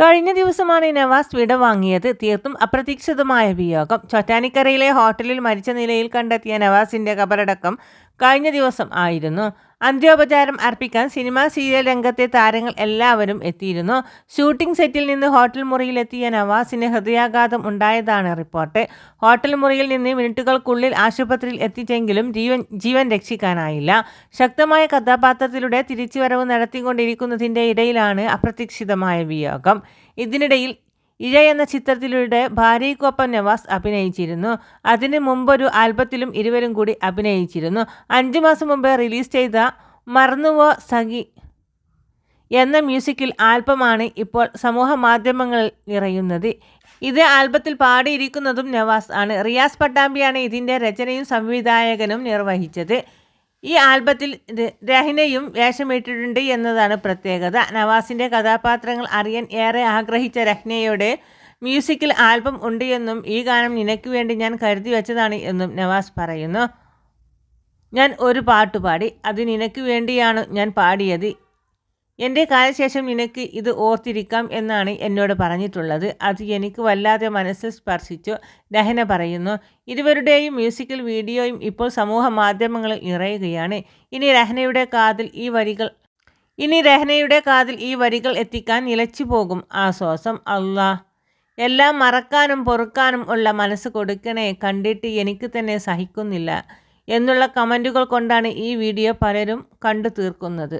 കഴിഞ്ഞ ദിവസമാണ് നവാസ് വിട വാങ്ങിയത്. തീർത്തും അപ്രതീക്ഷിതമായ വിയോഗം. ചൊറ്റാനിക്കരയിലെ ഹോട്ടലിൽ മരിച്ച നിലയിൽ കണ്ടെത്തിയ നവാസിന്റെ കബറടക്കം കഴിഞ്ഞ ദിവസം ആയിരുന്നു. അന്ത്യോപചാരം അർപ്പിക്കാൻ സിനിമാ സീരിയൽ രംഗത്തെ താരങ്ങൾ എല്ലാവരും എത്തിയിരുന്നു. ഷൂട്ടിംഗ് സെറ്റിൽ നിന്ന് ഹോട്ടൽ മുറിയിലെത്തിയ നവാസിന് ഹൃദയാഘാതം ഉണ്ടായതാണ് റിപ്പോർട്ട്. ഹോട്ടൽ മുറിയിൽ നിന്ന് മിനിറ്റുകൾക്കുള്ളിൽ ആശുപത്രിയിൽ എത്തിച്ചെങ്കിലും ജീവൻ ജീവൻ രക്ഷിക്കാനായില്ല. ശക്തമായ കഥാപാത്രത്തിലൂടെ തിരിച്ചുവരവ് നടത്തിക്കൊണ്ടിരിക്കുന്നതിന്റെ ഇടയിലാണ് അപ്രതീക്ഷിതമായ വിയോഗം. ഇതിനിടയിൽ ഇഴ എന്ന ചിത്രത്തിലൂടെ ഭാര്യയ്ക്കൊപ്പം നവാസ് അഭിനയിച്ചിരുന്നു. അതിന് മുമ്പൊരു ആൽബത്തിലും ഇരുവരും കൂടി അഭിനയിച്ചിരുന്നു. അഞ്ചു മാസം മുമ്പ് റിലീസ് ചെയ്ത മറന്നുവോ സഖി എന്ന മ്യൂസിക്കിൽ ആൽബമാണ് ഇപ്പോൾ സമൂഹ മാധ്യമങ്ങളിൽ നിറയുന്നത്. ഇത് ആൽബത്തിൽ പാടിയിരിക്കുന്നതും നവാസ് ആണ്. റിയാസ് പട്ടാമ്പിയാണ് ഇതിന്റെ രചനയും സംവിധായകനും നിർവഹിച്ചത്. ഈ ആൽബത്തിൽ രഹ്നയും വേഷമിട്ടിട്ടുണ്ട് എന്നതാണ് പ്രത്യേകത. നവാസിന്റെ കഥാപാത്രങ്ങൾ അറിയാൻ ഏറെ ആഗ്രഹിച്ച രഹ്നയുടെ മ്യൂസിക്കിൽ ആൽബം ഉണ്ട് എന്നും ഈ ഗാനം നിനക്ക് വേണ്ടി ഞാൻ കരുതി വെച്ചതാണ് എന്നും നവാസ് പറയുന്നു. ഞാൻ ഒരു പാട്ട് പാടി അത് നിനക്ക് വേണ്ടിയാണ് ഞാൻ പാടിയത് എന്റെ കാലശേഷം നിനക്ക് ഇത് ഓർത്തിരിക്കാം എന്നാണ് എന്നോട് പറഞ്ഞിട്ടുള്ളത്. അത് എനിക്ക് വല്ലാതെ മനസ്സ് സ്പർശിച്ചു. ദഹന പറയുന്നു ഇരുവരുടെയും മ്യൂസിക്കൽ വീഡിയോയും ഇപ്പോൾ സമൂഹ മാധ്യമങ്ങളിൽ നിറയുകയാണ്. ഇനി രഹനയുടെ കാതിൽ ഈ വരികൾ ഇനി രഹനയുടെ കാതിൽ ഈ വരികൾ എത്തിക്കാൻ നിലച്ചു പോകും. ആശ്വാസം അള്ളാ. എല്ലാം മറക്കാനും പൊറുക്കാനും ഉള്ള മനസ്സ് കൊടുക്കണേ കണ്ടിട്ട് എനിക്ക് തന്നെ സഹിക്കുന്നില്ല എന്നുള്ള കമന്റുകൾ കൊണ്ടാണ് ഈ വീഡിയോ പലരും കണ്ടു തീർക്കുന്നത്.